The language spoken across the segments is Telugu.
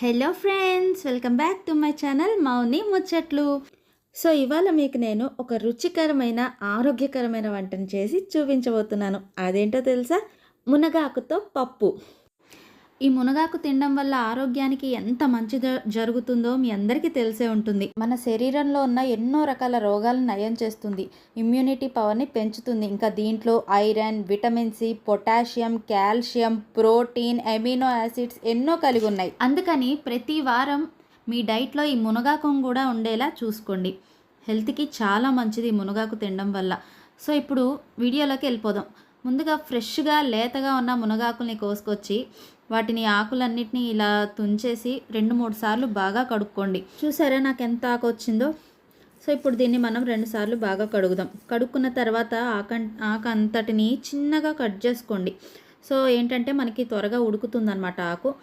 Hello friends welcome back to my channel Mouni ముచ్చట్లు. సో ఇవాళ మీకు నేను ఒక రుచికరమైన ఆరోగ్యకరమైన వంటను చేసి చూపించబోతున్నాను. అదేంటో తెలుసా? మునగాకుతో పప్పు. ఈ మునగాకు తినడం వల్ల ఆరోగ్యానికి ఎంత మంచి జ- జరుగుతుందో మీ అందరికీ తెలిసే ఉంటుంది. మన శరీరంలో ఉన్న ఎన్నో రకాల రోగాలను నయం చేస్తుంది. ఇమ్యూనిటీ పవర్ని పెంచుతుంది. ఇంకా దీంట్లో iron vitamin C potassium calcium protein amino acids ఎన్నో కలిగి ఉన్నాయి. అందుకని ప్రతి వారం మీ డైట్లో ఈ మునగాకు కూడా ఉండేలా చూసుకోండి. హెల్త్కి చాలా మంచిది ఈ మునగాకు తినడం వల్ల. సో ఇప్పుడు వీడియోలోకి వెళ్ళిపోదాం. ముందుగా ఫ్రెష్గా లేతగా ఉన్న మునగాకుల్ని కోసుకొచ్చి వాటిని ఆకులన్నిటిని ఇలా తుంచేసి రెండు మూడు సార్లు బాగా కడుక్కోండి. చూసారా నాకు ఎంత ఆకు వచ్చిందో? సో ఇప్పుడు దీన్ని మనం రెండు సార్లు బాగా కడుగుదాం. కడుక్కున్న తర్వాత ఆకం ఆకు అంతటిని చిన్నగా కట్ చేసుకోండి. సో ఏంటంటే మనకి త్వరగా ఉడుకుతుందన్నమాట ఆకు.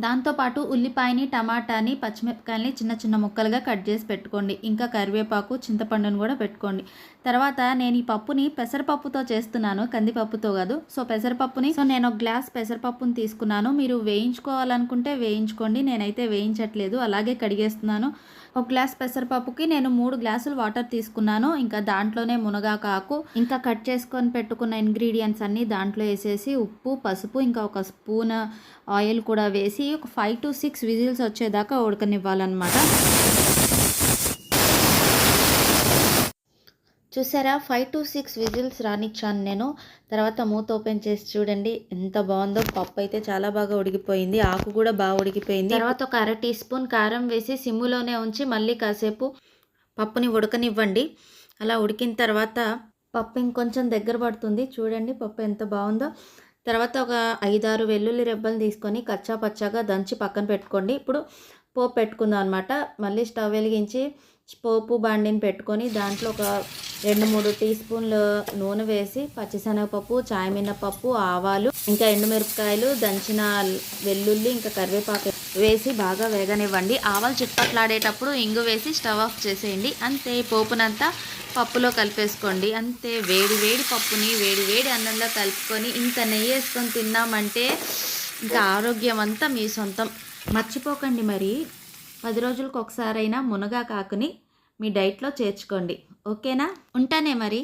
దాంతోపాటు ఉల్లిపాయని టమాటాని పచ్చిమిరపకాయలని చిన్న చిన్న ముక్కలుగా కట్ చేసి పెట్టుకోండి. ఇంకా కరివేపాకు చింతపండును కూడా పెట్టుకోండి. తర్వాత నేను ఈ పప్పుని పెసరపప్పుతో చేస్తున్నాను. కందిపప్పుతో కాదు. సో పెసరపప్పుని సో నేను ఒక గ్లాస్ పెసరపప్పుని తీసుకున్నాను. మీరు వేయించుకోవాలనుకుంటే వేయించుకోండి. నేనైతే వేయించట్లేదు. అలాగే కడిగేస్తున్నాను. ఒక గ్లాస్ పెసరపప్పుకి నేను మూడు గ్లాసులు వాటర్ తీసుకున్నాను. ఇంకా దాంట్లోనే మునగాకు ఇంకా కట్ చేసుకొని పెట్టుకున్న ఇంగ్రీడియంట్స్ అన్నీ దాంట్లో వేసేసి ఉప్పు పసుపు ఇంకా ఒక స్పూన్ ఆయిల్ కూడా వేసి ఒక ఫైవ్ టు సిక్స్ విజిల్స్ వచ్చేదాకా ఉడకనివ్వాలన్నమాట. చూసారా? ఫైవ్ టు సిక్స్ విజిల్స్ రానిచ్చాను నేను. తర్వాత మూత ఓపెన్ చేసి చూడండి. ఎంత బాగుందో. పప్పు అయితే చాలా బాగా ఉడికిపోయింది. ఆకు కూడా బాగా ఉడికిపోయింది. తర్వాత ఒక అర టీ స్పూన్ కారం వేసి సిమ్ములోనే ఉంచి మళ్ళీ కాసేపు పప్పుని ఉడకనివ్వండి. అలా ఉడికిన తర్వాత పప్పు ఇంకొంచెం దగ్గర పడుతుంది. చూడండి పప్పు ఎంత బాగుందో. తర్వాత ఒక ఐదారు వెల్లుల్లి రెబ్బలు తీసుకొని కచ్చా పచ్చాగా దంచి పక్కన పెట్టుకోండి. ఇప్పుడు పోపు పెట్టుకుందాం అనమాట మళ్ళీ స్టవ్ వెలిగించి పోపు బండిని పెట్టుకొని దాంట్లో ఒక రెండు మూడు టీ స్పూన్లు నూనె వేసి పచ్చిశనగపప్పు చాయమినపప్పు ఆవాలు ఇంకా ఎండుమిరపకాయలు దంచిన వెల్లుల్లి ఇంకా కరివేపాకు వేసి బాగా వేగనివ్వండి. ఆవాలు చిట్పట్లాడేటప్పుడు ఇంగు వేసి స్టవ్ ఆఫ్ చేసేయండి. అంతే పోపునంతా పప్పులో కలిపేసుకోండి. అంతే వేడి వేడి పప్పుని వేడి వేడి అన్నంలో కలుపుకొని ఇంత నెయ్యి వేసుకొని తిన్నామంటే ఇంకా ఆరోగ్యం అంతా మీ సొంతం. మర్చిపోకండి మరి. పది రోజులకు ఒకసారైనా మునగా కాకుని మీ డైట్లో చేర్చుకోండి. ఓకేనా? ఉంటానే మరి.